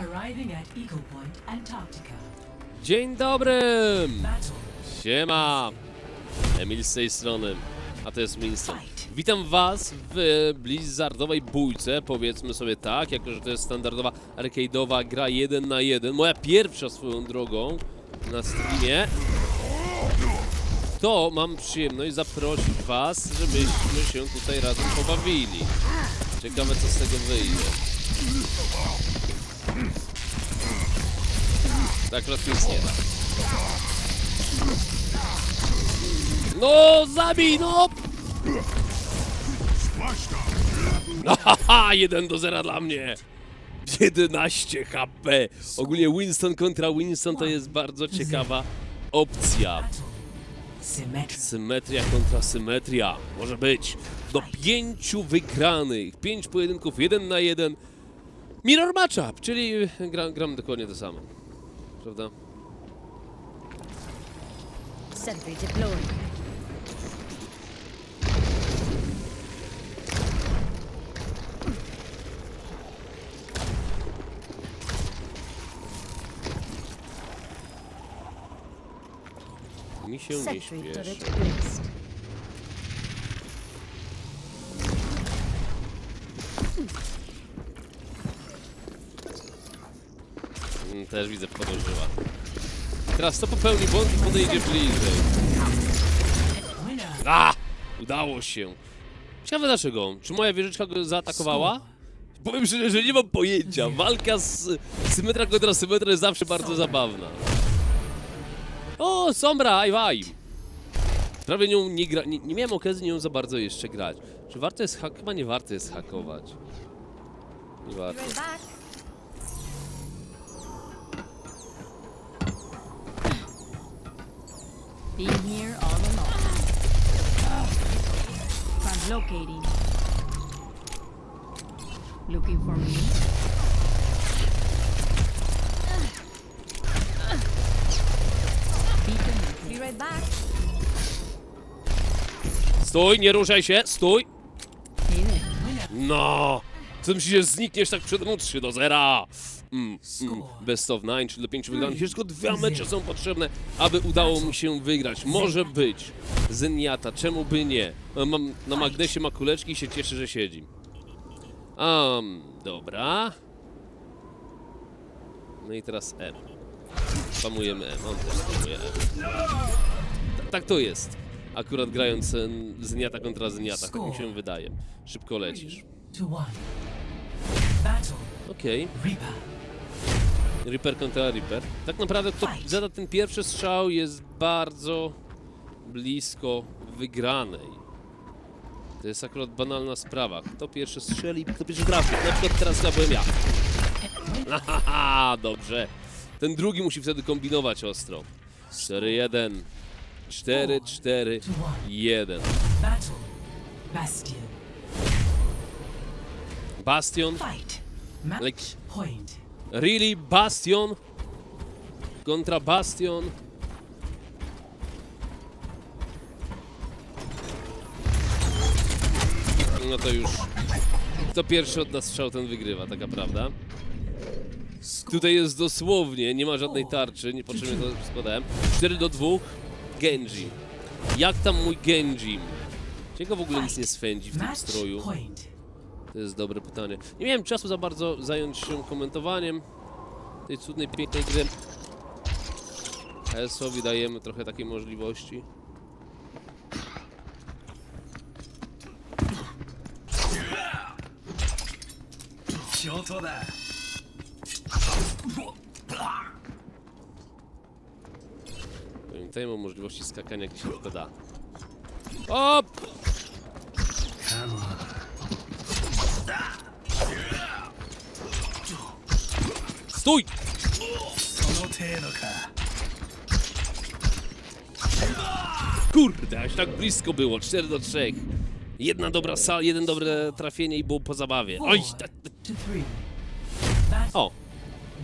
Arriving at Eagle Point, Antarctica. Dzień dobry! Battle. Siema! Emil z tej strony, a to jest Winston. Witam was w blizzardowej bójce, powiedzmy sobie tak, jako że to jest standardowa arcade'owa gra 1 na 1. Moja pierwsza swoją drogą na streamie. To mam przyjemność zaprosić was, żebyśmy się tutaj razem pobawili. Ciekawe co z tego wyjdzie. Akurat nic nie da. No, zabij, no! No haha, 1 do 0 dla mnie. 11 HP. Ogólnie Winston kontra Winston to jest bardzo ciekawa opcja. Symetria kontra symetria. Może być. Do pięciu wygranych. Pięć pojedynków, jeden na jeden. Mirror matchup, czyli gra, gram dokładnie to samo. Prawda? Sentry deployed. Mi się nie Sentry turret śpieszy. placed. Też widzę, podążyła. Teraz to popełni błąd i podejdzie bliżej. A! Udało się. Ciekawe dlaczego. Czy moja wieżyczka go zaatakowała? Powiem szczerze, że nie mam pojęcia. Walka z symetra kontra symetra jest zawsze bardzo zabawna. O, Sombra, aj waj. Prawie nią nie gra... Nie, nie miałem okazji nią za bardzo jeszcze grać. Czy warto jest hak... Chyba nie warto jest hakować. Nie warto. Been here all along. Translocating. Looking for me? Be right back. Stój, nie ruszaj się, stój! No! Co myślisz, że znikniesz tak przed mną 3 do 0? Mm, mm, best of 9, czyli do 5 wygranych. Jeszcze tylko dwa mecze są potrzebne, aby udało mi się wygrać. Może być. Zeniata, czemu by nie? E, Mam na magnesie ma kuleczki i się cieszę, że siedzi. Um, dobra. No i teraz M. Spamujemy M, on też spamuje M. Ta- Tak to jest. Akurat grając Zeniata kontra Zeniata, tak mi się wydaje. Szybko lecisz. To one. Okej. Reaper. Reaper kontra Reaper. Tak naprawdę kto zada ten pierwszy strzał jest bardzo blisko wygranej. To jest akurat banalna sprawa. Kto pierwszy strzeli, kto pierwszy trafi. Na przykład teraz ja byłem ja. Haha, dobrze. Ten drugi musi wtedy kombinować ostro. 4-1. 4-4-1. Battle. Bastion. Bastion. Like-. Really? Bastion? Kontra Bastion? No to już... Kto pierwszy od nas strzał, ten wygrywa, taka prawda? Tutaj jest dosłownie, nie ma żadnej tarczy, niepotrzebnie to składałem. 4 do 2, Genji. Jak tam mój Genji? Ciekawe w ogóle nic nie swędzi w tym stroju. To jest dobre pytanie. Nie miałem czasu za bardzo zająć się komentowaniem tej cudnej, pięknej gry. ESO-wi dajemy trochę takiej możliwości. Pamiętajmy o możliwości skakania, gdzie się tylko da. Op! Stój! Kurde, aż tak blisko było, 4 do 3. Jedna dobra sal, jeden dobre trafienie i było po zabawie. Oj, ta, o,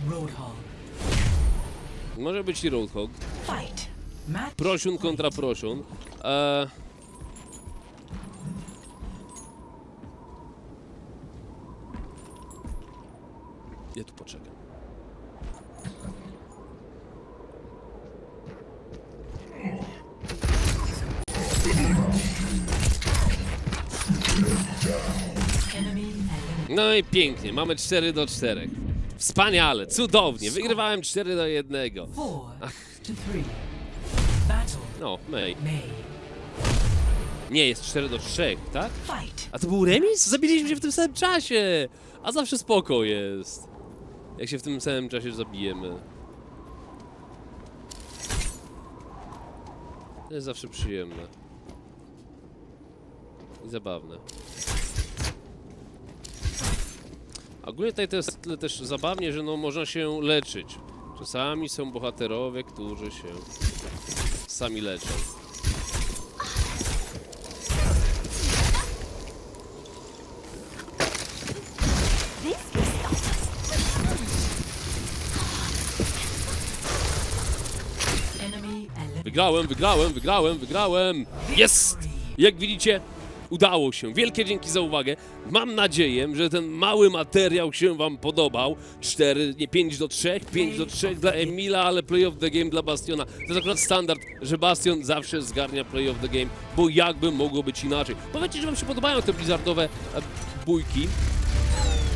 Roadhog. może być i Roadhog. Fight. Match Prosiun kontra prosiun. Eee... Ja tu poczekam. No i pięknie, mamy 4 do 4. Wspaniale, cudownie, wygrywałem 4 do 1. Four to three. Battle No, May. Nie, jest 4 do 3, tak? A to był remis? Zabiliśmy się w tym samym czasie! A zawsze spoko jest. Jak się w tym samym czasie zabijemy. To jest zawsze przyjemne. I zabawne. Ogólnie tutaj to jest tyle też zabawnie, że no można się leczyć. Czasami są bohaterowie, którzy się sami leczą. Wygrałem, wygrałem, wygrałem, wygrałem! Jest! Jak widzicie, udało się. Wielkie dzięki za uwagę. Mam nadzieję, że ten mały materiał się wam podobał. 4, nie 5 do 3, 5 do 3 dla Emila, ale play of the game dla Bastiona. To jest akurat standard, że Bastion zawsze zgarnia play of the game, bo jakby mogło być inaczej. Powiedzcie, że wam się podobają te blizzardowe e, bójki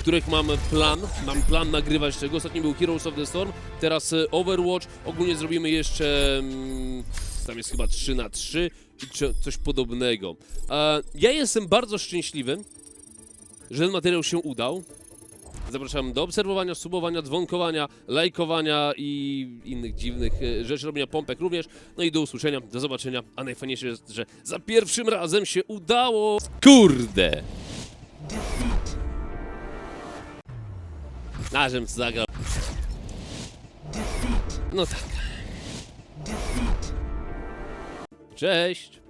których mam plan, mam plan nagrywać tego. Ostatni był Heroes of the Storm, teraz e, Overwatch. Ogólnie zrobimy jeszcze, tam jest chyba 3 na 3 i coś podobnego. Ja jestem bardzo szczęśliwy, że ten materiał się udał. Zapraszam do obserwowania, subowania, dzwonkowania, lajkowania i innych dziwnych e, rzeczy, robienia pompek również. No i do usłyszenia, do zobaczenia. A najfajniejsze jest, że za pierwszym razem się udało. Kurde! Nażem zagrał. No tak. Cześć!